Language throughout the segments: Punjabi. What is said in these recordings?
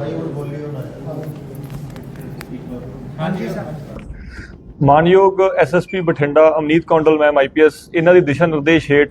ਭਾਈ ਹੁਣ ਬੋਲੀ ਹੋਣਾ ਹਾਂਜੀ ਸਰ। ਮਾਨਯੋਗ SSP Bathinda Amneet Kondal ma'am IPS ਇਹਨਾਂ ਦੇ ਦਿਸ਼ਾ ਨਿਰਦੇਸ਼ ਹੇਠ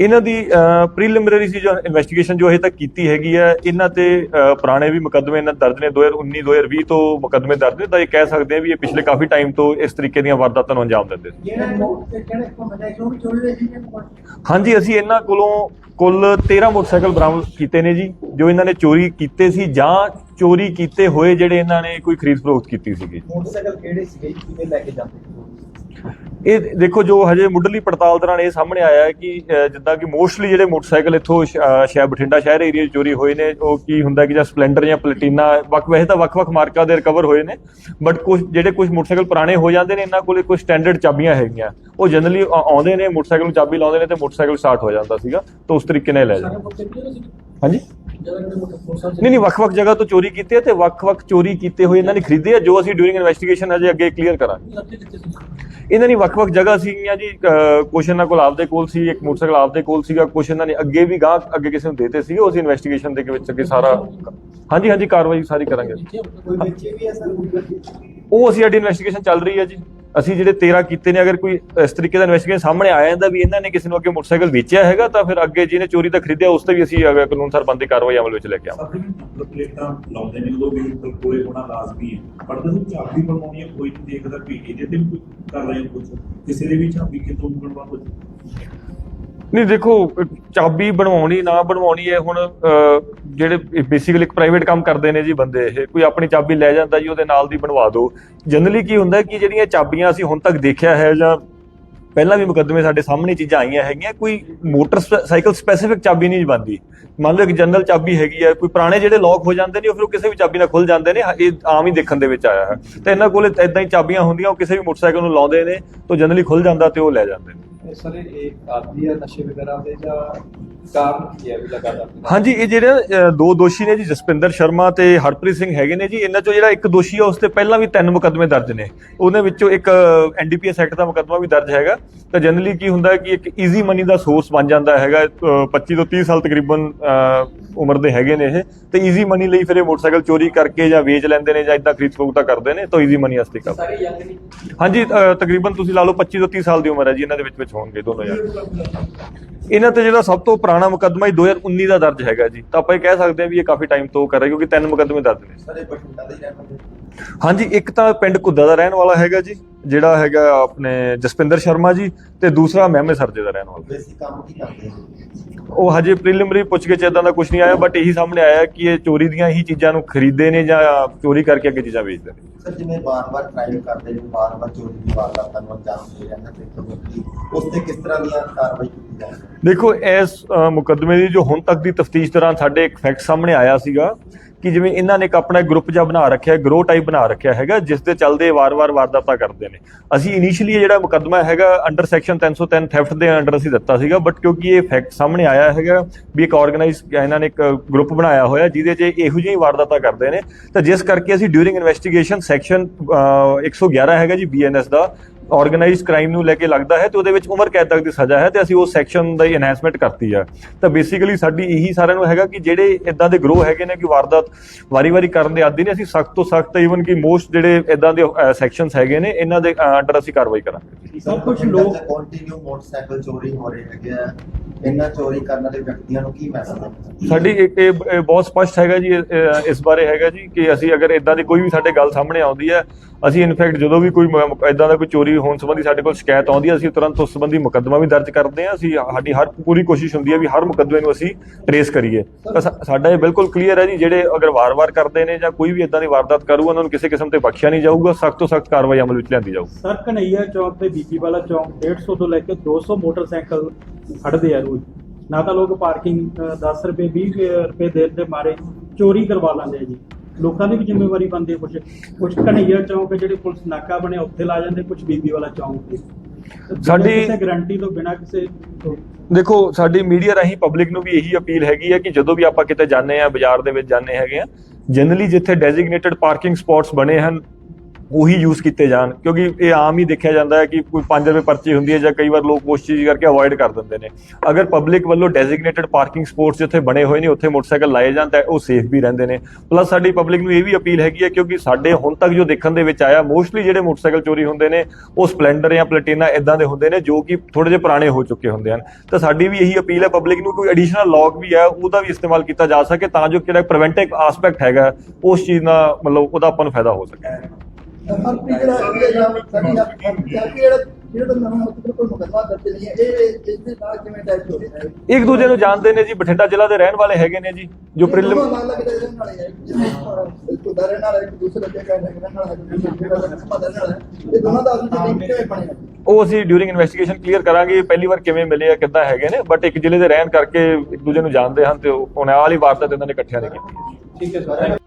ਇਹਨਾਂ ਦੀ ਪ੍ਰੀਲਿਮਿਨਰੀ ਸੀ ਜੋ ਇਨਵੈਸਟੀਗੇਸ਼ਨ ਜੋ ਅਜੇ ਤੱਕ ਕੀਤੀ ਹੈਗੀ ਹੈ ਇਹਨਾਂ ਤੇ ਪੁਰਾਣੇ ਵੀ ਮੁਕੱਦਮੇ ਇਹਨਾਂ ਦਰਜ ਨੇ 2019 2020 ਤੋਂ ਮੁਕੱਦਮੇ ਦਰਜ ਨੇ ਤਾਂ ਇਹ ਕਹਿ ਸਕਦੇ ਆ ਵੀ ਇਹ ਪਿਛਲੇ ਕਾਫੀ ਟਾਈਮ ਤੋਂ ਇਸ ਤਰੀਕੇ ਦੀਆਂ ਵਾਰਦਾਤਾਂ ਨੂੰ ਅੰਜਾਮ ਦਿੰਦੇ ਸੀ। ਹਾਂਜੀ ਅਸੀਂ ਇਹਨਾਂ ਕੋਲੋਂ ਕੁੱਲ 13 ਮੋਟਰਸਾਈਕਲ ਬਰਾਮਦ ਕੀਤੇ ਨੇ ਜੀ ਜੋ ਇਹਨਾਂ ਨੇ ਚੋਰੀ ਕੀਤੇ ਸੀ ਜਾਂ ਚੋਰੀ ਕੀਤੇ ਹੋਏ ਜਿਹੜੇ ਇਹਨਾਂ ਨੇ ਕੋਈ ਖਰੀਦ ਫਰੋਖਤ ਕੀਤੀ ਸੀਗੀ ਮੋਟਰਸਾਈਕਲ ਕਿਹੜੇ ਸੀਗੇ ਕਿਵੇਂ ਲੈ ਕੇ ਜਾਂਦੇ ਸੀ? ਇਹ ਦੇਖੋ ਜੋ ਹਜੇ ਮੁੱਢਲੀ ਪੜਤਾਲ ਦੌਰਾਨ ਇਹ ਸਾਹਮਣੇ ਆਇਆ ਹੈ ਕਿ ਜਿੱਦਾਂ ਕਿ ਮੋਸਟਲੀ ਜਿਹੜੇ ਮੋਟਰਸਾਈਕਲ ਇੱਥੋਂ ਸ਼ਹਿਰ ਬਠਿੰਡਾ ਸ਼ਹਿਰ ਏਰੀਆ 'ਚ ਚੋਰੀ ਹੋਏ ਨੇ ਉਹ ਕੀ ਹੁੰਦਾ ਕਿ ਜਾਂ ਸਪਲੈਂਡਰ ਜਾਂ ਪਲੈਟੀਨਾ ਵੱਖ ਵੈਸੇ ਤਾਂ ਵੱਖ-ਵੱਖ ਮਾਰਕਾ ਦੇ ਰਿਕਵਰ ਹੋਏ ਨੇ ਬਟ ਕੁਝ ਜਿਹੜੇ ਕੁਝ ਮੋਟਰਸਾਈਕਲ ਪੁਰਾਣੇ ਹੋ ਜਾਂਦੇ ਨੇ ਇਹਨਾਂ ਕੋਲੇ ਕੁਝ ਸਟੈਂਡਰਡ ਚਾਬੀਆਂ ਹੈਗੀਆਂ। ਉਹ ਜਨਰਲੀ ਆਉਂਦੇ ਨੇ ਮੋਟਰਸਾਈਕਲ ਨੂੰ ਚਾਬੀ ਲਾਉਂਦੇ ਨੇ ਤੇ ਮੋਟਰਸਾਈਕਲ ਸਟਾਰਟ ਹੋ ਜਾਂਦਾ ਸੀਗਾ ਤਾਂ ਉਸ ਤਰੀਕੇ ਨਾਲ ਲੈ ਜਾਂਦੇ ਹਾਂਜੀ? ਨਹੀਂ ਨਹੀਂ ਵੱਖ-ਵੱਖ ਜਗ੍ਹਾ ਤੋਂ ਚੋਰੀ ਕੀਤੇ ਆ ਤੇ ਵੱਖ-ਵੱਖ ਚੋਰੀ ਕੀਤੇ ਹੋਏ ਇਹਨਾਂ ਨੇ ਖਰੀਦੇ ਆ ਜੋ ਅਸੀਂ ਡਿਊਰਿੰਗ ਇਨਵੈਸਟੀਗੇਸ਼ਨ ਅਜੇ ਅੱਗੇ ਕਲੀਅਰ ਕਰਾਂਗੇ। ਇਹਨਾਂ ਦੀ ਵੱਖ-ਵੱਖ ਜਗ੍ਹਾ ਸੀਗੀਆਂ ਜੀ ਕੁਛ ਇਹਨਾਂ ਕੋਲ ਆਪਦੇ ਕੋਲ ਸੀ ਇੱਕ ਮੋਟਰਸਾਈਕਲ ਆਪਦੇ ਕੋਲ ਸੀਗਾ ਕੁਛ ਇਹਨਾਂ ਨੇ ਅੱਗੇ ਵੀ ਗਾਂ ਅੱਗੇ ਕਿਸੇ ਨੂੰ ਦੇਤੇ ਸੀਗੇ ਉਸ ਇਨਵੈਸਟੀਗੇਸ਼ਨ ਦੇ ਵਿੱਚ ਅੱਗੇ ਸਾਰਾ ਹਾਂਜੀ ਹਾਂਜੀ ਕਾਰਵਾਈ ਸਾਰੀ ਕਰਾਂਗੇ ਉਹ ਅਸੀਂ ਸਾਡੀ ਇਨਵੈਸਟੀਗੇਸ਼ਨ ਚੱਲ ਰਹੀ ਹੈ ਜੀ। ਅਸੀਂ ਜਿਹੜੇ 13 ਕੀਤੇ ਨੇ, ਅਗਰ ਕੋਈ ਇਸ ਤਰੀਕੇ ਦਾ ਇਨਵੈਸਟੀਗੇਸ਼ਨ ਸਾਹਮਣੇ ਆਇਆ ਜਾਂਦਾ ਵੀ ਇਹਨਾਂ ਨੇ ਕਿਸੇ ਨੂੰ ਅੱਗੇ ਮੋਟਰਸਾਈਕਲ ਵੇਚਿਆ ਹੈਗਾ, ਤਾਂ ਫਿਰ ਅੱਗੇ ਜਿਹਨੇ ਚੋਰੀ ਦਾ ਖਰੀਦਿਆ, ਉਸ ਤੇ ਵੀ ਅਸੀਂ ਅਗਰ ਕਾਨੂੰਨ ਸਰਬੰਧੀ ਕਾਰਵਾਈ ਅਮਲ ਵਿੱਚ ਲੈ ਕੇ ਆਵਾਂਗੇ। ਪਲੇਟਾਂ ਲਾਉਂਦੇ ਨੇ, ਉਦੋਂ ਵੀ ਕੋਲੇ ਹੋਣਾ ਲਾਜ਼ਮੀ ਹੈ। ਪਰ ਜਦੋਂ ਚਾਬੀ ਬਣਾਉਣੀ ਹੈ, ਕੋਈ ਨਹੀਂ ਦੇਖਦਾ ਵੀ ਇਹਦੇ ਤੇ ਕੋਈ ਕਰ ਰਹੇ ਕੁਝ ਕਿਸੇ ਦੇ ਵੀ ਚਾਬੀ ਕਿਤੋਂ ਬਣਵਾ ਕੁਝ ਨਹੀਂ ਦੇਖੋ ਚਾਬੀ ਬਣਵਾਉਣੀ ਨਾ ਬਣਵਾਉਣੀ ਹੈ ਹੁਣ ਅਹ, ਜਿਹੜੇ ਬੇਸਿਕਲੀ ਇੱਕ ਪ੍ਰਾਈਵੇਟ ਕੰਮ ਕਰਦੇ ਨੇ ਜੀ ਬੰਦੇ ਇਹ। ਕੋਈ ਆਪਣੀ ਚਾਬੀ ਲੈ ਜਾਂਦਾ ਜੀ ਉਹਦੇ ਨਾਲ ਦੀ ਬਣਵਾ ਦਿਓ। ਜਨਰਲੀ ਕੀ ਹੁੰਦਾ ਕਿ ਜਿਹੜੀਆਂ ਚਾਬੀਆਂ ਅਸੀਂ ਹੁਣ ਤੱਕ ਦੇਖਿਆ ਹੈ ਜਾਂ ਪਹਿਲਾਂ ਵੀ ਮੁਕੱਦਮੇ ਸਾਡੇ ਸਾਹਮਣੇ ਚੀਜ਼ਾਂ ਆਈਆਂ ਹੈਗੀਆਂ ਕੋਈ ਮੋਟਰਸਾਈਕਲ ਸਪੈਸੀਫਿਕ ਚਾਬੀ ਨਹੀਂ ਬਣਦੀ। ਮੰਨ ਲਓ ਇੱਕ ਜਨਰਲ ਚਾਬੀ ਹੈਗੀ ਹੈ ਕੋਈ ਪੁਰਾਣੇ ਜਿਹੜੇ ਲੌਕ ਹੋ ਜਾਂਦੇ ਨੇ ਉਹ ਫਿਰ ਉਹ ਕਿਸੇ ਵੀ ਚਾਬੀ ਨਾਲ ਖੁੱਲ ਜਾਂਦੇ ਨੇ ਇਹ ਆਮ ਹੀ ਦੇਖਣ ਦੇ ਵਿੱਚ ਆਇਆ ਹੈ। ਤੇ ਇਹਨਾਂ ਕੋਲ ਇਦਾਂ ਹੀ ਚਾਬੀਆਂ ਹੁੰਦੀਆਂ ਉਹ ਕਿਸੇ ਵੀ ਮੋਟਰਸਾਈਕਲ ਨੂੰ ਲਾਉਂਦੇ ਨੇ ਤਾਂ ਜਨਰਲੀ ਖੁੱਲ ਜਾਂਦਾ ਤੇ ਉਹ ਲੈ ਜਾਂਦੇ ਨੇ। ਸਰ ਇਹ ਆਦੀ ਹੈ ਨਸ਼ੇ ਵਗੈਰਾ ਦੇ ਜਾਂ ਕਾਰਨ ਕੀ ਹੈ ਵੀ ਲਗਾਤਾਰ ਹਾਂਜੀ ਇਹ ਜਿਹੜੇ ਦੋ ਦੋਸ਼ੀ ਨੇ ਜੀ ਜਸਪਿੰਦਰ ਸ਼ਰਮਾ ਤੇ ਹਰਪ੍ਰੀਤ ਸਿੰਘ ਹੈਗੇ ਨੇ ਜੀ ਇਹਨਾਂ ਚੋਂ ਜਿਹੜਾ ਇੱਕ ਦੋਸ਼ੀ ਆ ਉਸ ਤੇ ਪਹਿਲਾਂ ਵੀ ਤਿੰਨ ਮੁਕੱਦਮੇ ਦਰਜ ਨੇ। ਉਹਨਾਂ ਵਿੱਚੋਂ ਇੱਕ ਐਨਡੀਪੀਐਸ ਐਕਟ ਦਾ ਮੁਕੱਦਮਾ ਵੀ ਦਰਜ ਹੈਗਾ। ਤਾਂ ਜਨਰਲੀ ਕੀ ਹੁੰਦਾ ਕਿ ਇੱਕ ਈਜ਼ੀ ਮਨੀ ਦਾ ਸੋਰਸ ਬਣ ਜਾਂਦਾ ਹੈਗਾ ਅਹ, 25 ਤੋਂ 30 ਸਾਲ ਤਕਰੀਬਨ ਉਮਰ ਦੇ ਹੈਗੇ ਨੇ ਇਹ। ਤੇ ਈਜ਼ੀ ਮਨੀ ਲਈ ਫਿਰ ਇਹ ਮੋਟਰਸਾਈਕਲ ਚੋਰੀ ਕਰਕੇ ਜਾਂ ਵੇਚ ਲੈਂਦੇ ਨੇ ਜਾਂ ਇਦਾਂ ਖਰੀਦ ਫਰੋਖਤਾ ਕਰਦੇ ਨੇ ਤਾਂ ਈਜ਼ੀ ਮਨੀ ਵਾਸਤੇ ਕਰਦੇ ਸਾਰੇ ਯੰਗ ਨਹੀਂ ਹਾਂਜੀ ਤਕਰੀਬਨ ਤੁਸੀਂ ਲਾ ਲਓ 25 ਤੋਂ 30 ਸਾਲ ਦੀ ਉਮਰ ਹੈ ਜੀ ਇਹਨਾਂ ਦੇ ਵਿੱਚ ਵਿੱਚ ਹੋਣਗੇ ਦੋਨੋਂ ਯਾਰ। ਇਹਨਾਂ ਤੇ ਜਿਹੜਾ ਸਭ ਤੋਂ ਪੁਰਾਣਾ ਮੁਕੱਦਮਾ ਹੀ 2019 ਦਾ ਦਰਜ ਹੈਗਾ ਜੀ। ਤਾਂ ਆਪਾਂ ਇਹ ਕਹਿ ਸਕਦੇ ਹਾਂ ਵੀ ਇਹ ਕਾਫੀ ਟਾਈਮ ਤੋਂ ਕਰ ਰਹੇ, ਕਿਉਂਕਿ ਤਿੰਨ ਮੁਕੱਦਮੇ ਦਰਜ ਨੇ। ਸਰ ਬਠਿੰਡਾ ਦੇ ਹੀ ਰਹਿਣ ਹਾਂਜੀ ਇੱਕ ਤਾਂ ਪਿੰਡ ਕੁੱਦਾ ਦਾ ਰਹਿਣ ਵਾਲਾ ਹੈਗਾ ਜੀ ਜਿਹੜਾ ਹੈਗਾ ਆਪਣੇ ਜਸਪਿੰਦਰ ਸ਼ਰਮਾ ਜੀ ਤੇ ਦੂਸਰਾ ਮਹਿਮੇ ਸਰਜੇ ਦਾ ਰਹਿਣ ਵਾਲਾ। ਬੇਸਿਕ ਕੰਮ ਕੀ ਕਰਦੇ ਹੈ ਉਹ ਹਜੇ ਪ੍ਰੀਲਿਮਿਨਰੀ ਪੁੱਛ ਕੇ ਇਦਾਂ ਦਾ ਕੁਝ ਨਹੀਂ ਆਇਆ ਬਟ ਇਹੀ ਸਾਹਮਣੇ ਆਇਆ ਕਿ ਇਹ ਚੋਰੀ ਦੀਆਂ ਹੀ ਚੀਜ਼ਾਂ ਨੂੰ ਖਰੀਦਦੇ ਨੇ ਜਾਂ ਚੋਰੀ ਕਰਕੇ ਅੱਗੇ ਚੀਜ਼ਾਂ ਵੇਚਦੇ ਨੇ। ਸਰ ਜਿਵੇਂ ਬਾਰ-ਬਾਰ ਕ੍ਰਾਈਮ ਕਰਦੇ ਨੇ ਬਾਰ-ਬਾਰ ਚੋਰੀ ਦੀ ਵਾਰਦਾਤਾਂ ਨੂੰ ਅੰਜਾਮ ਦੇ ਜਾਂਦੇ ਤੇ ਕਬੂਤਰੀ ਉਸ ਤੇ ਕਿਸ ਤਰ੍ਹਾਂ ਦੀਆਂ ਕਾਰਵਾਈ ਕੀਤੀ ਜਾਏ ਦੇਖੋ ਇਸ ਮੁਕੱਦਮੇ ਦੀ ਜੋ ਹੁਣ ਤੱਕ ਦੀ ਤਫਤੀਸ਼ ਦੌਰਾਨ ਸਾਡੇ ਇੱਕ ਫੈਕਟ ਸਾਹਮਣੇ ਆਇਆ ਸੀਗਾ ਕਿ ਜਿਵੇਂ ਇਹਨਾਂ ਨੇ ਇੱਕ ਆਪਣਾ ਗਰੁੱਪ ਜਿਹਾ ਬਣਾ ਰੱਖਿਆ ਗਰੋ ਟਾਈਪ ਬਣਾ ਰੱਖਿਆ ਹੈਗਾ ਜਿਸ ਦੇ ਚੱਲਦੇ ਵਾਰ-ਵਾਰ ਵਾਰਦਾਤਾਂ ਕਰਦੇ ਨੇ। ਅਸੀਂ ਇਨੀਸ਼ੀਅਲੀ ਜਿਹੜਾ ਮੁਕੱਦਮਾ ਹੈਗਾ ਅੰਡਰ ਸੈਕਸ਼ਨ 303 ਥੈਫਟ ਦੇ ਅੰਡਰ ਅਸੀਂ ਦਿੱਤਾ ਸੀਗਾ ਬਟ ਕਿਉਂਕਿ ਇਹ ਫੈਕਟ ਸਾਹਮਣੇ ਆਇਆ ਹੈਗਾ ਵੀ ਇੱਕ ਆਰਗੇਨਾਈਜ਼ ਇਹਨਾਂ ਨੇ ਇੱਕ ਗਰੁੱਪ ਬਣਾਇਆ ਹੋਇਆ, ਜਿਹਦੇ 'ਚ ਇਹੋ ਜਿਹੀਆਂ ਵਾਰਦਾਤਾਂ ਕਰਦੇ ਨੇ। ਤਾਂ ਜਿਸ ਕਰਕੇ ਅਸੀਂ ਡਿਊਰਿੰਗ ਇਨਵੈਸਟੀਗੇਸ਼ਨ ਸੈਕਸ਼ਨ 111 ਹੈਗਾ ਜੀ ਬੀਐਨਐਸ ਦਾ ਆਰਗੇਨਾਈਜ਼ਡ ਕ੍ਰਾਈਮ ਨੂੰ ਲੈ ਕੇ ਲੱਗਦਾ ਹੈ ਤੇ ਉਹਦੇ ਵਿੱਚ ਉਮਰ ਕੈਦ ਤੱਕ ਦੀ ਸਜ਼ਾ ਹੈ ਤੇ ਅਸੀਂ ਉਸ ਸੈਕਸ਼ਨ ਦਾ ਐਨਹਾਂਸਮੈਂਟ ਕਰਤੀ ਆ ਤਾਂ ਬੇਸਿਕਲੀ ਸਾਡੀ ਇਹੀ ਸਾਰਿਆਂ ਨੂੰ ਹੈਗਾ ਕਿ ਜਿਹੜੇ ਇਦਾਂ ਦੇ ਗਰੋਹ ਹੈਗੇ ਨੇ ਕਿ ਵਾਰਦਾਤ ਵਾਰੀ-ਵਾਰੀ ਕਰਨ ਦੇ ਆਦੀ ਨੇ ਅਸੀਂ ਸਖਤ ਤੋਂ ਸਖਤ ਈਵਨ ਕਿ ਮੋਸਟ ਜਿਹੜੇ ਇਦਾਂ ਦੇ ਸੈਕਸ਼ਨਸ ਹੈਗੇ ਨੇ ਇਹਨਾਂ ਦੇ ਅੰਡਰ ਅਸੀਂ ਕਾਰਵਾਈ ਕਰਾਂਗੇ। ਸਰ ਕੁਝ ਲੋਕ ਕੰਟੀਨਿਊ ਮੋਟਰਸਾਈਕਲ ਚੋਰੀ ਹੋ ਰਹੇ ਹੈਗੇ ਆ ਇਹਨਾਂ ਚੋਰੀ ਕਰਨ ਵਾਲੇ ਵਿਅਕਤੀਆਂ ਨੂੰ ਕੀ ਮੈਸੇਜ ਸਾਡੀ ਇੱਕ ਇਹ ਇਹ ਬਹੁਤ ਸਪਸ਼ਟ ਹੈਗਾ ਜੀ ਇਹ- ਇਹ- ਇਸ ਬਾਰੇ ਹੈਗਾ ਜੀ ਕਿ ਅਸੀਂ ਅਗਰ ਇਦਾਂ ਦੀ ਕੋਈ ਵੀ ਸਾਡੇ ਗੱਲ ਸਾਹਮਣੇ ਆਉਂਦੀ ਹੈ ਅਸੀਂ ਇਨਫੈਕਟ ਜਦੋਂ ਵੀ ਕੋਈ ਇਦਾਂ ਦਾ ਕੋਈ ਚੋਰੀ ਹੋਣ ਸੰਬੰਧੀ ਸਾਡੇ ਕੋਲ ਸ਼ਿਕਾਇਤ ਆਉਂਦੀ ਹੈ ਅਸੀਂ ਤੁਰੰਤ ਉਸ ਸੰਬੰਧੀ ਮੁਕੱਦਮਾ ਵੀ ਦਰਜ ਕਰਦੇ ਹਾਂ ਅਸੀਂ ਸਾਡੀ ਹਰ ਪੂਰੀ ਕੋਸ਼ਿਸ਼ ਹੁੰਦੀ ਹੈ ਵੀ ਹਰ ਮੁਕੱਦਮੇ ਨੂੰ ਅਸੀਂ ਟਰੇਸ ਕਰੀਏ। ਤਾਂ ਸਾ- ਸਾਡਾ ਇਹ ਬਿਲਕੁਲ ਕਲੀਅਰ ਹੈ ਜੀ ਜਿਹੜੇ ਅਗਰ ਵਾਰ-ਵਾਰ ਕਰਦੇ ਨੇ ਜਾਂ ਕੋਈ ਵੀ ਇਦਾਂ ਦੀ ਵਾਰਦਾਤ ਕਰੂ ਉਹਨਾਂ ਨੂੰ ਕਿਸੇ ਕਿਸਮ ਤੇ ਬਖਸ਼ਿਆ ਨਹੀਂ ਜਾਊਗਾ ਸਖਤ ਤੋਂ ਸਖਤ ਕਾਰਵਾਈ ਅਮਲ ਵਿੱਚ ਲਿਆਂਦੀ ਜਾਊ ਸਰ ਕਨਈਆ ਚੌਕ ਤੇ ਬੀਬੀ ਵਾਲਾ ਚੌਕ 150 ਤੋਂ ਲੈ ਕੇ 200 ਮੋਟਰਸਾਈਕਲ ਖੜਦੇ ਆ ਰੋਜ਼। ਨਾ ਤਾਂ ਲੋਕ ਪਾਰਕਿੰਗ 10 ਰੁਪਏ 20 ਰੁਪਏ ਦੇਣ ਦੇ ਮਾਰੇ ਚੋਰੀ ਕਰਵਾ ਲੈਂਦੇ ਆ ਜੀ। ਲੋਕਾਂ ਦੀ ਵੀ ਜ਼ਿੰਮੇਵਾਰੀ ਬਣਦੀ ਕੁਝ ਕੁਝ ਕਨਈਆ ਚੌਕ ਜਿਹੜੇ ਪੁਲਿਸ ਨਾਕਾ ਬਣਿਆ ਉੱਥੇ ਲਾ ਜਾਂਦੇ ਕੁਝ ਬੀਬੀ ਵਾਲਾ ਚੌਕ ਤੇ। ਸਾਡੀ- ਕਿਸੇ ਗਾਰੰਟੀ ਤੋਂ ਬਿਨਾਂ ਕਿਸੇ ਦੇਖੋ ਸਾਡੀ ਮੀਡੀਆ ਰਾਹੀਂ ਪਬਲਿਕ ਨੂੰ ਵੀ ਇਹੀ ਅਪੀਲ ਹੈਗੀ ਹੈ ਕਿ ਜਦੋਂ ਵੀ ਆਪਾਂ ਕਿਤੇ ਜਾਂਦੇ ਆ ਬਾਜ਼ਾਰ ਦੇ ਵਿੱਚ ਜਾਂਦੇ ਹੈਗੇ ਆ ਜਨਰਲੀ ਜਿੱਥੇ ਡੈਜ਼ਿਗਨੇਟਿਡ ਪਾਰਕਿੰਗ ਸਪੌਟਸ ਬਣੇ ਹਨ ਉਹੀ ਯੂਜ਼ ਕੀਤੇ ਜਾਣ, ਕਿਉਂਕਿ ਇਹ ਆਮ ਹੀ ਦੇਖਿਆ ਜਾਂਦਾ ਹੈ ਕਿ ਕੋਈ 5 ਰੁਪਏ ਪਰਚੀ ਹੁੰਦੀ ਹੈ ਜਾਂ ਕਈ ਵਾਰ ਲੋਕ ਉਸ ਚੀਜ਼ ਕਰਕੇ ਅਵੋਇਡ ਕਰ ਦਿੰਦੇ ਨੇ। ਅਗਰ ਪਬਲਿਕ ਵੱਲੋਂ ਡੈਜ਼ਿਗਨੇਟਿਡ ਪਾਰਕਿੰਗ ਸਪੋਟਸ ਜਿੱਥੇ ਬਣੇ ਹੋਏ ਨੇ, ਉੱਥੇ ਮੋਟਰਸਾਈਕਲ ਲਾਏ ਜਾਣ, ਤਾਂ ਉਹ ਸੇਫ ਵੀ ਰਹਿੰਦੇ ਨੇ। ਪਲੱਸ ਸਾਡੀ ਪਬਲਿਕ ਨੂੰ ਇਹ ਵੀ ਅਪੀਲ ਹੈਗੀ ਹੈ, ਕਿਉਂਕਿ ਸਾਡੇ ਹੁਣ ਤੱਕ ਜੋ ਦੇਖਣ ਦੇ ਵਿੱਚ ਆਇਆ ਮੋਸਟਲੀ ਜਿਹੜੇ ਮੋਟਰਸਾਈਕਲ ਚੋਰੀ ਹੁੰਦੇ ਨੇ, ਉਹ ਸਪਲੈਂਡਰ ਜਾਂ ਪਲੈਟੀਨਾ ਇਦਾਂ ਦੇ ਹੁੰਦੇ ਨੇ, ਜੋ ਕਿ ਥੋੜੇ ਜਿਹੇ ਪੁਰਾਣੇ ਹੋ ਚੁੱਕੇ ਹੁੰਦੇ ਹਨ। ਤਾਂ ਸਾਡੀ ਵੀ ਇਹੀ ਅਪੀਲ ਹੈ ਪਬਲਿਕ ਨੂੰ ਕੋਈ ਐਡੀਸ਼ਨਲ ਲੌਕ ਵੀ ਹੈ, ਉਹਦਾ ਵੀ ਇਸਤੇਮਾਲ ਕੀਤਾ ਜਾ ਸਕੇ, ਤਾਂ ਜੋ ਕਿਹੜਾ ਪ੍ਰੀਵੈਂਟਿਵ ਆਸਪੈਕਟ ਹੈਗਾ, ਉਸ ਚੀਜ਼ ਨਾਲ ਮਤਲਬ ਉਹਦਾ ਆਪਾਂ ਨੂੰ ਫਾਇਦਾ ਹੋ ਸਕੇ। ਹਰਪ੍ਰੀਤ ਜਿਹੜਾ ਇਹ ਜਾਂ ਸਾਡੀ ਹਰਪ੍ਰੀਤ ਜਿਹੜਾ ਜਿਹੜਾ ਤਾਂ ਨਵਾਂ ਮਤਲਬ ਕੋਈ ਮੁਕੱਦਮਾ ਦਰਜ ਨਹੀਂ ਹੈ ਇਹ ਇਸ ਦੇ ਨਾਲ ਕਿਵੇਂ ਟੈਚ ਹੋ ਰਿਹਾ ਹੈ? ਇੱਕ ਦੂਜੇ ਨੂੰ ਜਾਣਦੇ ਨੇ ਜੀ ਬਠਿੰਡਾ ਜ਼ਿਲ੍ਹਾ ਦੇ ਰਹਿਣ ਵਾਲੇ ਹੈਗੇ ਨੇ ਜੀ ਜੋ ਪ੍ਰੀਲਿਮ ਨਾਲ ਲੱਗਦੇ ਰਹਿਣ ਵਾਲੇ ਹੈ। ਜਿਵੇਂ ਇੱਕ ਦਾ ਰਹਿਣ ਵਾਲਾ ਇੱਕ ਦੂਸਰੇ ਦੇ ਕਹਿਣ ਰਹਿਣ ਵਾਲਾ ਇੱਕ ਦੂਸਰੇ ਦਾ ਰਹਿਣ ਵਾਲਾ ਇਹ ਦੋਨਾਂ ਦਾ ਆਪਸ ਵਿੱਚ ਕਿਵੇਂ ਬਣਿਆ? ਉਹ ਅਸੀਂ ਡਿਊਰਿੰਗ ਇਨਵੈਸਟੀਗੇਸ਼ਨ ਕਲੀਅਰ ਕਰਾਂਗੇ ਪਹਿਲੀ ਵਾਰ ਕਿਵੇਂ ਮਿਲੇ ਆ ਕਿੱਦਾਂ ਹੈਗੇ ਨੇ ਬਟ ਇੱਕ ਜ਼ਿਲ੍ਹੇ ਦੇ ਰਹਿਣ ਕਰਕੇ ਇੱਕ ਦੂਜੇ ਨੂੰ ਜਾਣਦੇ ਹਨ ਤੇ ਉਹ ਉਹਨੇ ਆਲੀ ਵਾਰਦਾਤ ਇਹਨਾਂ ਨੇ ਇਕੱਠਿਆਂ ਨੇ ਕੀਤੀ। ਠੀਕ ਹੈ ਸਰ।